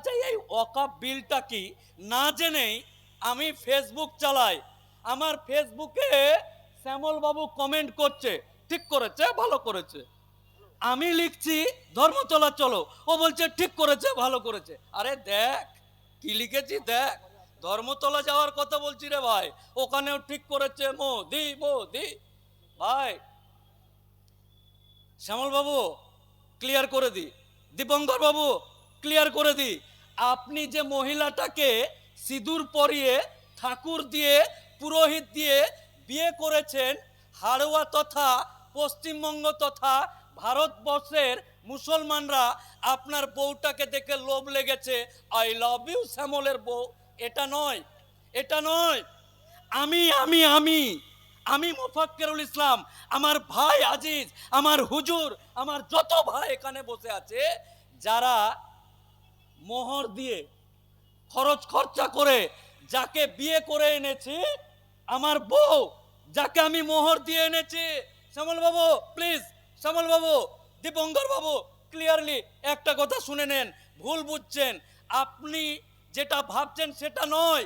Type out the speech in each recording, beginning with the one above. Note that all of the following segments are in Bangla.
আচ্ছা এই ওয়াকাপ বিলটা কি? না জেনেই আমি ফেসবুক চালাই। আমার ফেসবুকে শ্যামল বাবু কমেন্ট করছে। ঠিক করেছে, ভালো করেছে। আমি লিখছি ধর্মতলা চলো ও বলছে, ঠিক করেছে, ভালো করেছে। আরে দেখ, কি লিখেছি দেখ? ধর্মতলা যাওয়ার কথা বলছি রে ভাই। ওখানেও ঠিক করেছে মোদি মোদি। ভাই, শ্যামল বাবু ক্লিয়ার করে দি। দীপঙ্কর বাবু ক্লিয়ার করে দি। আপনি যে মহিলাটাকে সিঁদুর পরিয়ে, ঠাকুর দিয়ে, পুরোহিত দিয়ে বিয়ে করেছেন হাড়োয়া তথা পশ্চিমবঙ্গ তথা ভারতবর্ষের মুসলমানরা আপনার বউটাকে দেখে লোভ লেগেছে। আই লাভ ইউ শ্যামলের বউ। এটা নয় এটা নয়। আমি আমি আমি আমি মোফাক্কেরুল ইসলাম, আমার ভাই আজিজ, আমার হুজুর, আমার যত ভাই এখানে বসে আছে, যারা মোহর দিয়ে খরচ খরচা করে যাকে বিয়ে করে এনেছি, আমার বউ, যাকে আমি মোহর দিয়ে এনেছি। শ্যামল বাবু please Shyamal Babu, Dipankar Babu clearly একটা কথা শুনে নেন, ভুল বুঝছেন। আপনি যেটা ভাবছেন সেটা নয়।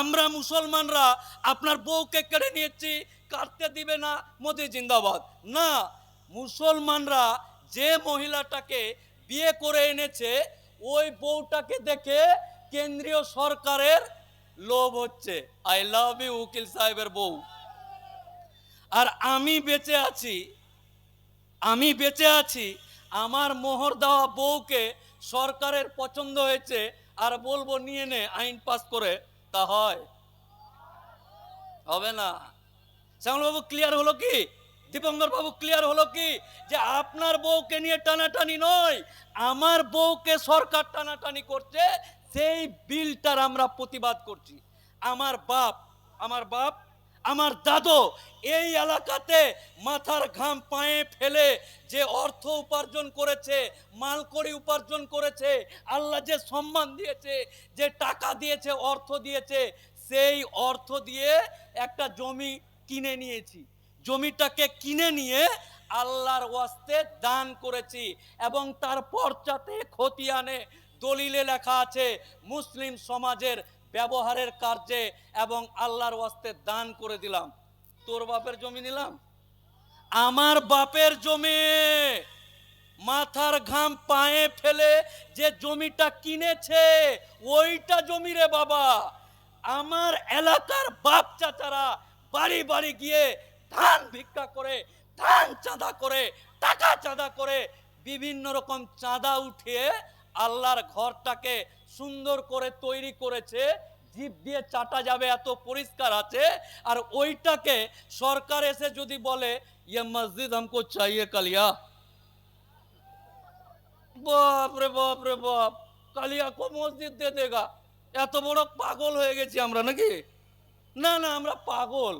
আমরা মুসলমানরা আপনার বউকে কেড়ে নিয়েছি, কাটতে দিবে না, মোদি জিন্দাবাদ। না, মুসলমানরা যে মহিলাটাকে বিয়ে করে এনেছে ওই বউটাকে দেখে কেন্দ্রীয় সরকারের লোভ হচ্ছে। আই লাভ ইউ উকিল সাহেবের বউ। আর আমি বেঁচে আছি, আমি বেঁচে আছি, আমার মোহর দেওয়া বউকে সরকারের পছন্দ হয়েছে, আর বলব নিয়ে নে, আইন পাস করে, তা হয়। হবে না। শ্যামলবাবু ক্লিয়ার হলো কি? দীপঙ্কর বাবু ক্লিয়ার হলো কি? যে আপনার বউকে নিয়ে টানাটানি নয়, আমার বউকে সরকার টানাটানি করছে, সেই বিলটার আমরা প্রতিবাদ করছি। আমার বাপ আমার বাপ, আমার দাদু, এই এলাকাতে মাথার ঘাম পায়ে ফেলে যে অর্থ উপার্জন করেছে, মালকড়ি উপার্জন করেছে, আল্লাহ যে সম্মান দিয়েছে, যে টাকা দিয়েছে, অর্থ দিয়েছে, সেই অর্থ দিয়ে একটা জমি কিনে নিয়েছি। জমিটাকে কিনে নিয়ে আল্লাহর ওয়াস্তে দান করেছি এবং তার পর্চাতে খতিয়ানে দলিলে লেখা আছে, মুসলিম সমাজের ব্যবহারের কার্যে এবং আল্লাহর ওয়াস্তে দান করে দিলাম। তোর বাপের জমি নিলাম? আমার বাপের জমি। মাথার ঘাম পায়ে ফেলে যে জমিটা কিনেছে, ওইটা জমি রে বাবা। আমার এলাকার বাপ চাচারা বাড়ি বাড়ি গিয়ে ধান ভিক্ষা করে ধান চাঁদা করে টাকা চাঁদা করে বিভিন্ন রকম চাঁদা উঠিয়ে আল্লাহর ঘরটাকে সুন্দর করে তৈরি করেছে জিভ দিয়ে চাটা যাবে এত পরিষ্কার আছে আর ওইটাকে সরকার এসে যদি বলে ইয়ে মসজিদ हमको चाहिए কালিয়া বাপ রে বাপ রে বাপ কালিয়া কো মসজিদ দে দেগা এত বড় পাগল হয়ে গেছি আমরা নাকি না না আমরা পাগল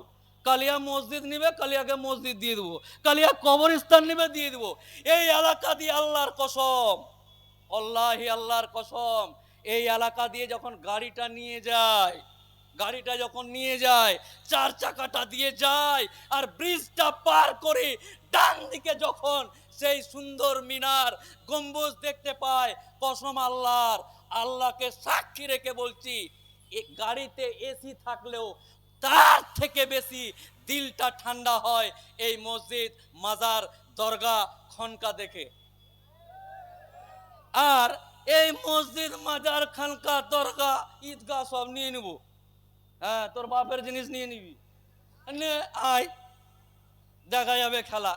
কালিয়া মসজিদ নিবে, কালিয়াকে মসজিদ দিয়ে দেবো। কালিয়া কবরস্থান নিবে, দিয়ে দেবো। এই এলাকা দিয়ে আল্লাহর কসম, আল্লাহি আল্লাহর কসম, এই এলাকা দিয়ে যখন গাড়িটা নিয়ে যায়, গাড়িটা যখন নিয়ে যায়, চার চাকাটা দিয়ে যায়, আর ব্রিজটা পার করে ডান দিকে যখন সেই সুন্দর মিনার গম্বুজ দেখতে পায়, কসম আল্লাহর, আল্লাহকে সাক্ষী রেখে বলছি গাড়িতে এসি থাকলেও তার থেকে বেশি দিলটা ঠান্ডা হয় এই মসজিদ, মাজার দরগা খনকা দেখে। আর এই মসজিদ, মাজার, খানকা দরগা ঈদগাহ সব নিয়ে নিব। হ্যাঁ তোর বাপের জিনিস নিয়ে নিবি। নে, আয়। দেখা যাবে খেলা।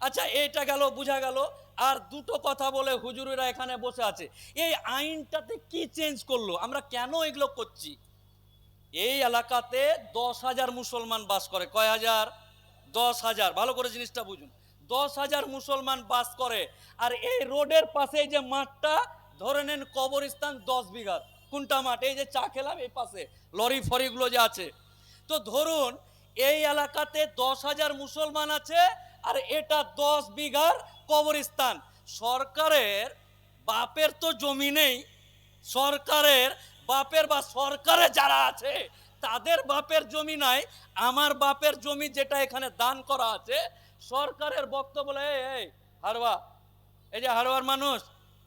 আচ্ছা এটা গেল, বোঝা গেল। আর দুটো কথা বলে হুজুরেরা এখানে বসে আছে। এই আইনটাতে কি চেঞ্জ করল? আমরা কেন এগুলো করছি? এই এলাকাতে দশ হাজার মুসলমান বাস করে। কয় হাজার? দশ হাজার। ভালো করে জিনিসটা বুঝুন। দশ হাজার মুসলমান বাস করে। আর এই রোডের পাশে যে মাঠটা, ধরে নেন কবরস্থান দশ বিঘার। কোনটা মাঠ? এই যে চা খেলাম এই পাশে। লরি ফরিগুলো যে আছে। তো ধরুন, এই এলাকাতে দশ হাজার মুসলমান আছে আর এটা দশ বিঘার কবরস্থান। সরকারের, বাপের তো জমি নেই। সরকারের বাপের বা সরকারে যারা আছে, তাদের বাপের জমি নাই, আমার বাপের জমি যেটা এখানে দান করা আছে, সরকারের বক্তব্য এই হারবা এই যে হারবার মানুষ,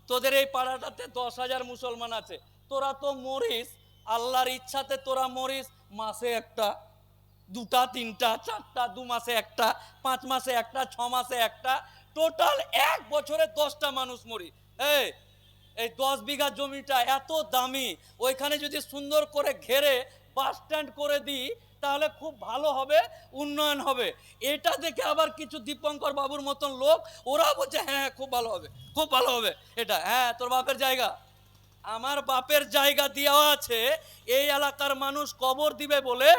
তোদের এই পাড়াটাতে দশ হাজার মুসলমান আছে, তোরা তো মরিস, আল্লাহর ইচ্ছাতে তোরা মরিস, মাসে একটা, দুটা, তিনটা, চারটা, দু মাসে একটা, পাঁচ মাসে একটা, ছ মাসে একটা, টোটাল এক বছরে দশটা মানুষ মরি। এই এই দশ বিঘা জমিটা এত দামি ওইখানে যদি সুন্দর করে ঘেরে বাস স্ট্যান্ড করে দিই তাহলে খুব ভালো হবে উন্নয়ন হবে। এটা দেখে আবার কিছু দীপঙ্কর বাবুর মতন লোক ওরা বলছে হ্যাঁ হ্যাঁ, খুব ভালো হবে খুব ভালো হবে। এটা হ্যাঁ তোর বাপের জায়গা? আমার বাপের জায়গা দেওয়া আছে এই এলাকার মানুষ কবর দিবে বলে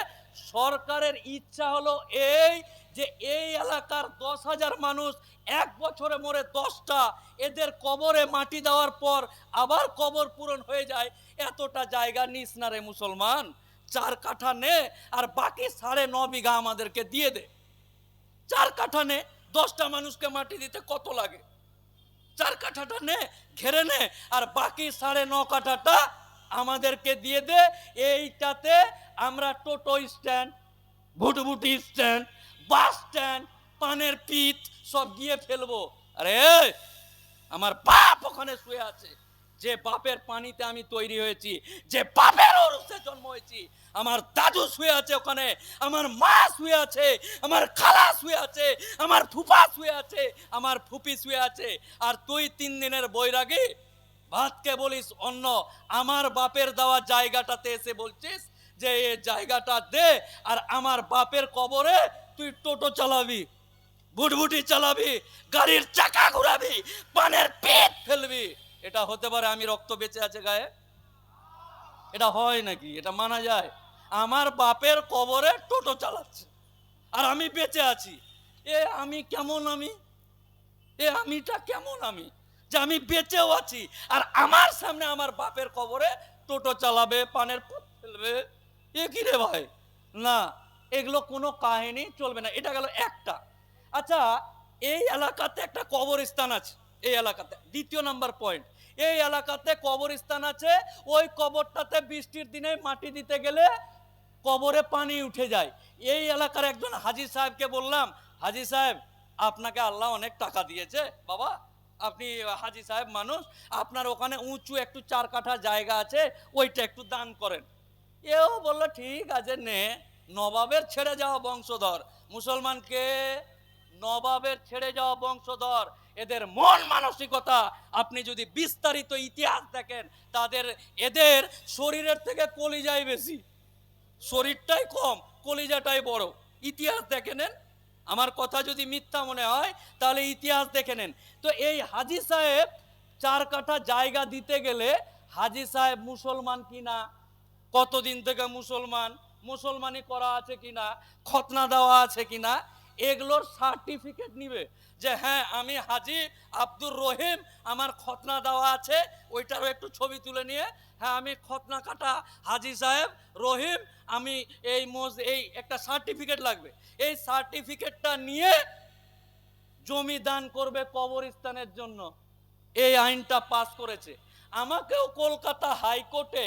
সরকারের ইচ্ছা হলো এই যে এই এলাকার দশ হাজার মানুষ এক বছরে মরে দশটা, এদের কবরে মাটি দেওয়ার পর আবার কবর পূরণ হয়ে যায়। এতটা জায়গা নিস না রে মুসলমান। চার কাঠা নে আর বাকি সাড়ে ন বিঘা আমাদেরকে দিয়ে দে। চার কাঠা নে, দশটা মানুষকে মাটি দিতে কত লাগে? চার কাঠাটা নে, ঘেরে নে আর বাকি সাড়ে ন কাঠাটা আমাদেরকে দিয়ে দে। এইটাতে আমরা টোটো স্ট্যান্ড, ভুটভুটি স্ট্যান্ড বাস স্ট্যান্ড, পানের পিত সব গিয়ে ফেলব। আরে আমার বাপ ওখানে শুয়ে আছে। যে বাপের পানিতে আমি তৈরি হয়েছি, যে বাপের ওরসে জন্ম হয়েছি, আমার দাদু শুয়ে আছে ওখানে, আমার মা শুয়ে আছে, আমার খালা শুয়ে আছে, আমার ফুপা শুয়ে আছে, আমার ফুপি শুয়ে আছে। আর তুই তিন দিনের বৈরাগী? ভাতকে বলিস অন্য আমার বাপের দেওয়া জায়গাটাতে এসে বলছিস যে এই জায়গাটা দে আর আমার বাপের কবরে তুই টোটো চালাবি বুটবুটি চালাবি, গাড়ির চাকা ঘুরাবি, পানের পেট ফেলবি। এটা হতে পারে আমি রক্ত বেঁচে আছে গায়ে? এটা হয় নাকি? এটা মানা যায়? আমার বাপের কবরে টোটো চালাচ্ছে আর আমি বেঁচে আছি। এ আমি কেমন আমি? এ আমিটা কেমন আমি? যে আমি বেঁচেও আছি আর আমার সামনে আমার বাপের কবরে টোটো চালাবে, পানের ফেলবে। এ কি রে ভাই? না, এগুলো কোনো কাহিনী চলবে না, এটা গেল একটা। আচ্ছা এই এলাকাতে একটা কবরস্থান আছে, এই এলাকাতে, দ্বিতীয় নাম্বার পয়েন্ট। এই এলাকাতে কবরস্থান আছে, ওই কবরটাতে বৃষ্টির দিনে মাটি দিতে গেলে কবরে পানি উঠে যায়। এই এলাকার একজন হাজি সাহেবকে বললাম, হাজি সাহেব, আপনাকে আল্লাহ অনেক টাকা দিয়েছে, বাবা, আপনি হাজি সাহেব মানুষ, আপনার ওখানে উঁচু একটু চার কাঠা জায়গা আছে, ওইটা একটু দান করেন। এও বলল, ঠিক আছে নে, নবাবের ছেড়ে যাওয়া বংশধর। মুসলমানকে নবাবের ছেড়ে যাওয়া বংশধর। এদের মন মানসিকতা, আপনি যদি বিস্তারিত ইতিহাস দেখেন, তাদের, এদের শরীরের থেকে কলিজাই বেশি। শরীরটাই কম, কলিজাটাই বড়। ইতিহাস দেখে নেন। আমার কথা যদি মিথ্যা মনে হয়, তাহলে ইতিহাস দেখে নেন। তো এই হাজি সাহেব চার কাঠা জায়গা দিতে গেলে হাজি সাহেব মুসলমান কিনা কতদিন থেকে মুসলমান? মুসলমানি করা আছে কিনা? খতনা দেওয়া আছে কিনা? এগুলোর সার্টিফিকেট নিবে যে হ্যাঁ আমি হাজি আব্দুর রহিম, আমার খতনা দেওয়া আছে। ওইটারও একটু ছবি তুলে নিয়ে হ্যাঁ আমি খতনা কাটা, হাজি সাহেব, রহিম, আমি এই মোজ, এই একটা সার্টিফিকেট লাগবে। এই সার্টিফিকেটটা নিয়ে জমি দান করবে কবরস্থানের জন্য। এই আইনটা পাস করেছে। আমাকেও কলকাতা হাইকোর্টে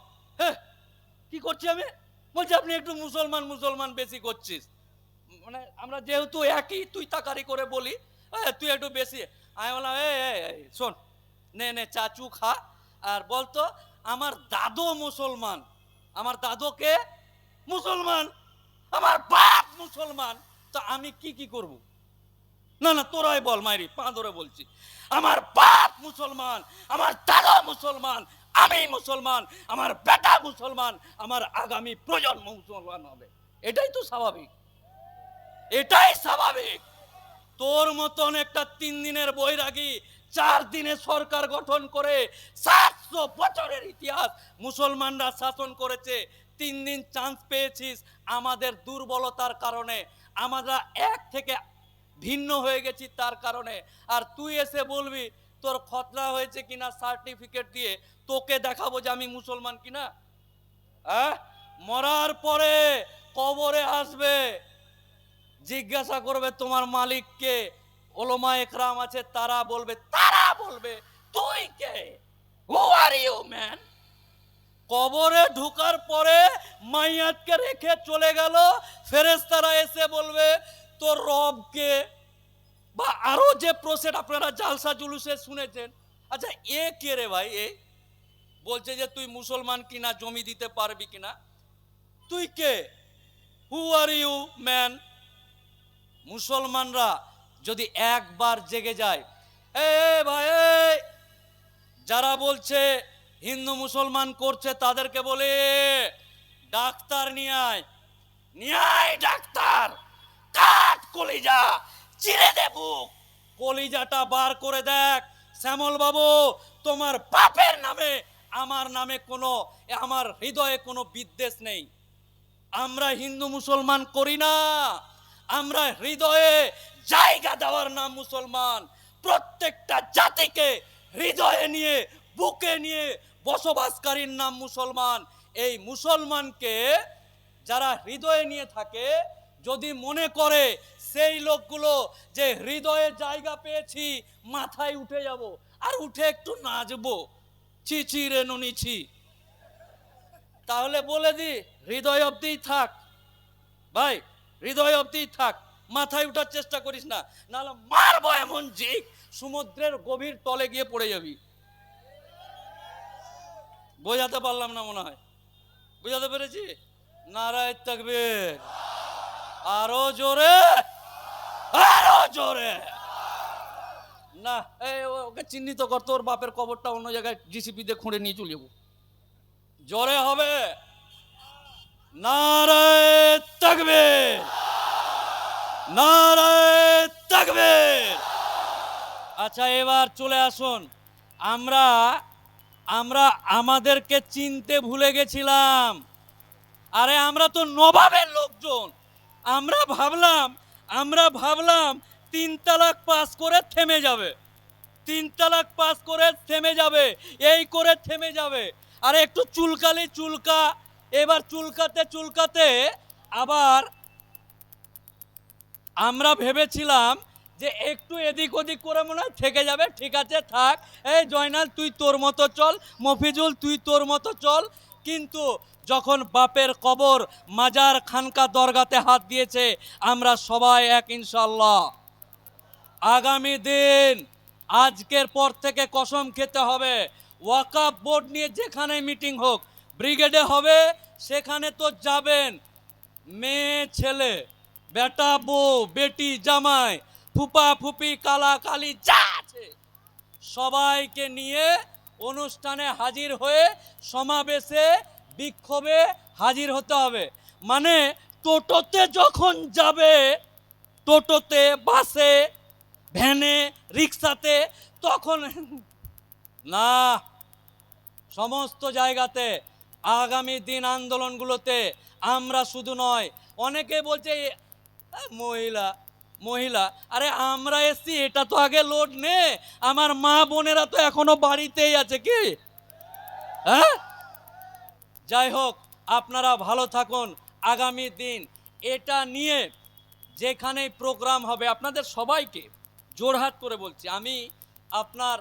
কি করছি আমি? বলছি আপনি একটু মুসলমান মুসলমান বেশি করছিস। মানে আমরা যেহেতু একই তুই তাকারি করে বলি এ, তুই একটু বেশি। আমি বললাম এ শোন নে নে চাচু খা। আর বলতো আমার দাদু মুসলমান। আমার দাদুকে মুসলমান। আমার বাপ মুসলমান। তো আমি কি কি করব? না না তোরাই বল মাইরি পা ধরে বলছি। আমার বাপ মুসলমান। আমার দাদা মুসলমান। আমি মুসলমান, আমার বেটা মুসলমান, আমার আগামী প্রজন্ম মুসলমান হবে। এটাই তো স্বাভাবিক। এটাই স্বাভাবিক। তোর মতন একটা তিন দিনের বৈরাগী, চার দিনে সরকার গঠন করে সাতশো বছরের ইতিহাস মুসলমানরা শাসন করেছে, তিন দিন চান্স পেয়েছিস আমাদের দুর্বলতার কারণে। আমরা এক থেকে ভিন্ন হয়ে গেছি তার কারণে। আর তুই এসে বলবি তোর খতরা হয়েছে কিনা সার্টিফিকেট দিয়ে তোকে দেখাবো যে আমি মুসলমান কিনা? হ্যাঁ? মরার পরে কবরে আসবে, জিজ্ঞাসা করবে তোমার মালিককে ওলোমা একরাম আছে, তারা বলবে তারা বলবে, তুই কে? হু আর ইউ ম্যান কবরে ঢুকার পরে মাইয়াতকে রেখে চলে গেল ফেরেস্তারা এসে বলবে, তোর রবকে বা আরও যে প্রসেড আপনারা জালসা জুলুসে শুনেছেন আচ্ছা এ কে রে ভাই? এ বলছে যে তুই মুসলমান কিনা, জমি দিতে পারবি কিনা? তুই কে? হু আর ইউ ম্যান মুসলমানরা যদি একবার জেগে যায়, এ ভাই যারা বলছে হিন্দু মুসলমান করছে, তাদেরকে বলে, ডাক্তার নিয়ে আয়। নিয়ে আয় ডাক্তার কাট কলিজা চিরে দে বুক কলিজাটা বার করে দেখ। শ্যামল বাবু, তোমার বাপের নামে, আমার নামে কোনো, আমার হৃদয়ে কোনো বিদ্বেষ নেই। আমরা হিন্দু মুসলমান করি না। আমরা হৃদয়ে জায়গা দেওয়ার নাম মুসলমান। প্রত্যেকটা জাতিকে হৃদয়ে নিয়ে, বুকে নিয়ে বসবাসকারীর নাম মুসলমান। এই মুসলমানকে যারা হৃদয়ে নিয়ে থাকে, যদি মনে করে সেই লোকগুলো যে হৃদয়ে জায়গা পেয়েছি, মাথায় উঠে যাব আর উঠে একটু নাচবো। ছি ছি রে নুনি, ছি। তাহলে বলে দি, হৃদয় অব্দিই থাক। ভাই, হৃদয় অব্দিই থাক। মাথায় উঠার চেষ্টা করিস না, নাহলে মারবো এমন জিক, সমুদ্রের গভীর তলে গিয়ে পড়ে যাবি। বোঝাতে পারলাম না মনে হয়। বুঝাতে পেরেছি? নারায় থাকবে আরও জোরে। জোরে। না ওকে চিহ্নিত বাপের কবরটা অন্য জায়গায় জিসিপি দিয়ে খুঁড়ে নিয়ে জোরে হবে। নারায় নারায় আচ্ছা এবার চলে আসুন। আমরা আমরা আমাদেরকে চিনতে ভুলে গেছিলাম। আরে, আমরা তো নবাবের লোকজন। আমরা ভাবলাম আমরা ভাবলাম তিন তালাক পাস করে থেমে যাবে। তিন তালাক পাস করে থেমে যাবে, এই করে থেমে যাবে। আর একটু চুলকালি, চুলকা। এবার চুলকাতে চুলকাতে আবার আমরা ভেবেছিলাম যে একটু এদিক ওদিক করে মনে হয় থেকে যাবে। ঠিক আছে, থাক। এই জয়নাল, তুই তোর মতো চল। মফিজুল, তুই তোর মতো চল। কিন্তু যখন বাপের কবর মাজার খানকা দরগাতে হাত দিয়েছে, আমরা সবাই এক ইনশাল্লাহ আগামী দিন, আজকের পর থেকে কসম খেতে হবে। ওয়াকাপ বোর্ড নিয়ে যেখানে মিটিং হোক, ব্রিগেডে হবে, সেখানে তো যাবেন। মেয়ে, ছেলে, বেটা, বউ, বেটি, জামাই, ফুপা, ফুপি, কালা, কালি, যা আছে, সবাইকে নিয়ে অনুষ্ঠানে হাজির হয়ে সমাবেশে বিক্ষোভে হাজির হতে হবে। মানে টোটোতে যখন যাবে, টোটোতে, বাসে, ভ্যানে, রিক্সাতে, তখন না, সমস্ত জায়গাতে আগামী দিন আন্দোলনগুলোতে আমরা শুধু নয়, অনেকে বলছে মহিলা মহিলা, আরে আমরা এসছি, এটা তো আগে লোড নে। আমার মা বোনেরা তো এখনও বাড়িতেই আছে কি? হ্যাঁ? যাই হোক, আপনারা ভালো থাকুন, আগামী দিন। এটা নিয়ে যেখানেই প্রোগ্রাম হবে, আপনাদের সবাইকে জোরহাট করে বলছি, আমি আপনার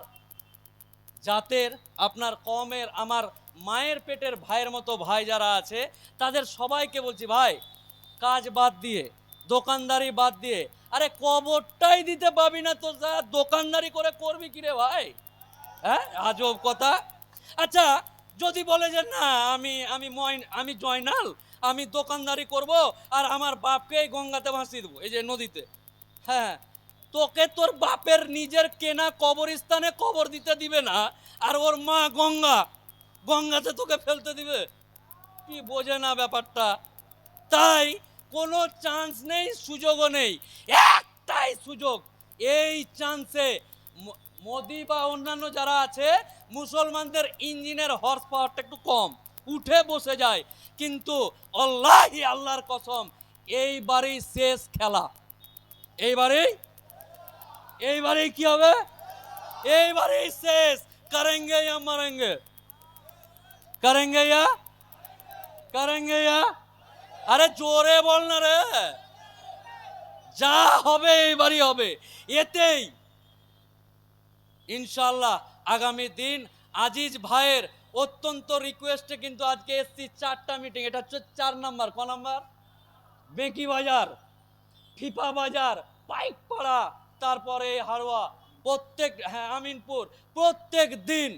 জাতের, আপনার কমের, আমার মায়ের পেটের ভাইয়ের মতো ভাই যারা আছে, তাদের সবাইকে বলছি, ভাই, কাজ বাদ দিয়ে দোকানদারি বাদ দিয়ে। আরে কবরটাই দিতে পাবি না তো যা দোকানদারি করে করবি কি রে ভাই? হ্যাঁ আজব কথা। আচ্ছা যদি বলে যে না, আমি আমি ময়ন, আমি জয়নাল, আমি দোকানদারি করব আর আমার বাপকে এই গঙ্গাতে ভাসিয়ে দেবো, এই যে নদীতে। হ্যাঁ তোকে তোর বাপের নিজের কেনা কবরস্থানে কবর দিতে দিবে না, আর ওর মা গঙ্গা, গঙ্গাতে তোকে ফেলতে দিবে। কি বোঝে না ব্যাপারটা। তাই কোনো চান্স নেই, সুযোগও নেই। একটাই সুযোগ, এই চান্সে মোদি বা অন্যান্য যারা আছে, মুসলমানদের ইঞ্জিনের হর্স পাওয়ারটা একটু কম, উঠে বসে যায়। কিন্তু আল্লাহি আল্লাহর কসম, এইবারেই শেষ খেলা। এইবারেই এইবারেই কি হবে? এইবারেই শেষ করেঙ্গে ইয়া মারেঙ্গে। করেঙ্গে ইয়া করেঙ্গে ইয়া আরে জোরে বল না রে। যা হবে এইবারই হবে। এতেই ইনশাল্লাহ আগামী দিন আজিজ ভাইয়ের অত্যন্ত রিকোয়েস্টে কিন্তু আজকে এসছি চারটা মিটিং এটা হচ্ছে চার নাম্বার, ক নাম্বার? বেঁকি বাজার, ফিফা বাজার, পাইকপাড়া, তারপরে হারোয়া প্রত্যেক হ্যাঁ আমিনপুর, প্রত্যেক দিন।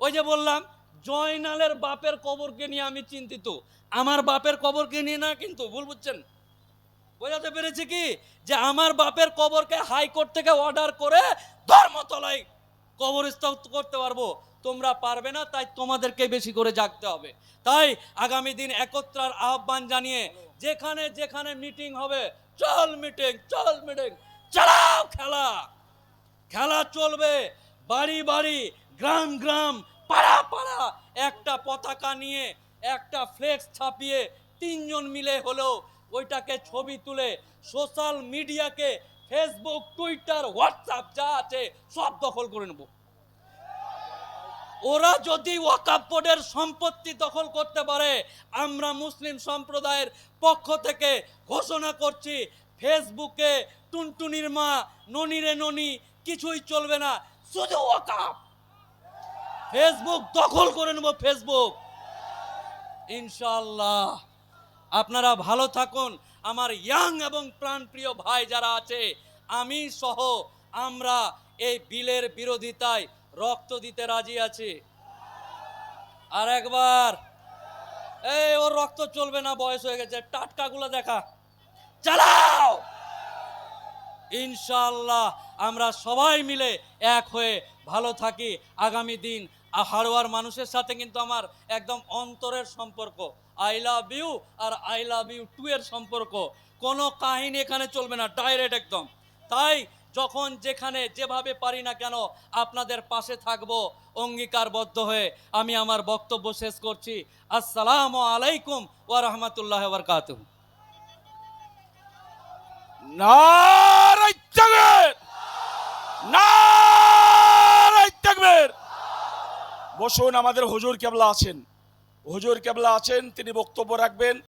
ওই যে বললাম জয়নালের বাপের কবরকে নিয়ে আমি চিন্তিত। আমার বাপের কবরকে নিয়ে না কিন্তু, ভুল বুঝছেন? বোঝাতে পেরেছি কি? যে আমার বাপের কবরকে হাইকোর্ট থেকে অর্ডার করে ধর্মতলায় কবরস্থ করতে পারব। তোমরা পারবে না, তাই তোমাদেরকে বেশি করে জাগতে হবে। তাই আগামী দিন একত্রার আহ্বান জানিয়ে যেখানে যেখানে মিটিং হবে, চল মিটিং চল মিটিং, চালাও খেলা। খেলা চলবে, বাড়ি বাড়ি, গ্রাম গ্রাম পাড়া পাড়া। একটা পতাকা নিয়ে, একটা ফ্লেক্স ছাপিয়ে তিনজন মিলে হলেও ওইটাকে ছবি তুলে সোশ্যাল মিডিয়াকে ফেসবুক টুইটার হোয়াটসঅ্যাপ যা আছে সব দখল করে নেব। ওরা যদি ওয়াকাপ বোর্ডের সম্পত্তি দখল করতে পারে, আমরা মুসলিম সম্প্রদায়ের পক্ষ থেকে ঘোষণা করছি ফেসবুকে টুনটুনির মা, ননিরে ননি, কিছুই চলবে না, শুধু ওয়াকাপ ফেসবুক দখল করে নেব ফেসবুক ইনশাল্লাহ আপনারা ভালো থাকুন। আমার ইয়াং এবং প্রাণপ্রিয় ভাই যারা আছে, আমি সহ আমরা এই বিলের বিরোধিতায় রক্ত দিতে রাজি আছি। আর একবার, এই ওর রক্ত চলবে না, বয়স হয়ে গেছে। টাটকাগুলো দেখা। চালাও! ইনশাল্লাহ আমরা সবাই মিলে এক হয়ে ভালো থাকি। আগামী দিন হাড়োয়ার মানুষের সাথে কিন্তু আমার একদম অন্তরের সম্পর্ক। আই লাভ ইউ আর আই লাভ ইউ টু এর সম্পর্ক। কোনো কাহিনী এখানে চলবে না ডাইরেক্ট একদম। তাই যখন যেখানে যেভাবে পারি না কেন, আপনাদের পাশে থাকব, অঙ্গীকারবদ্ধ হয়ে আমি আমার বক্তব্য শেষ করছি। আসসালামু আলাইকুম ওয়া রাহমাতুল্লাহি তাকবীর! নারাই তাকবীর! বসুন আমাদের হুজুর কেবলা আছেন। হুজুর কেবলা আছেন তিনি বক্তব্য রাখবেন।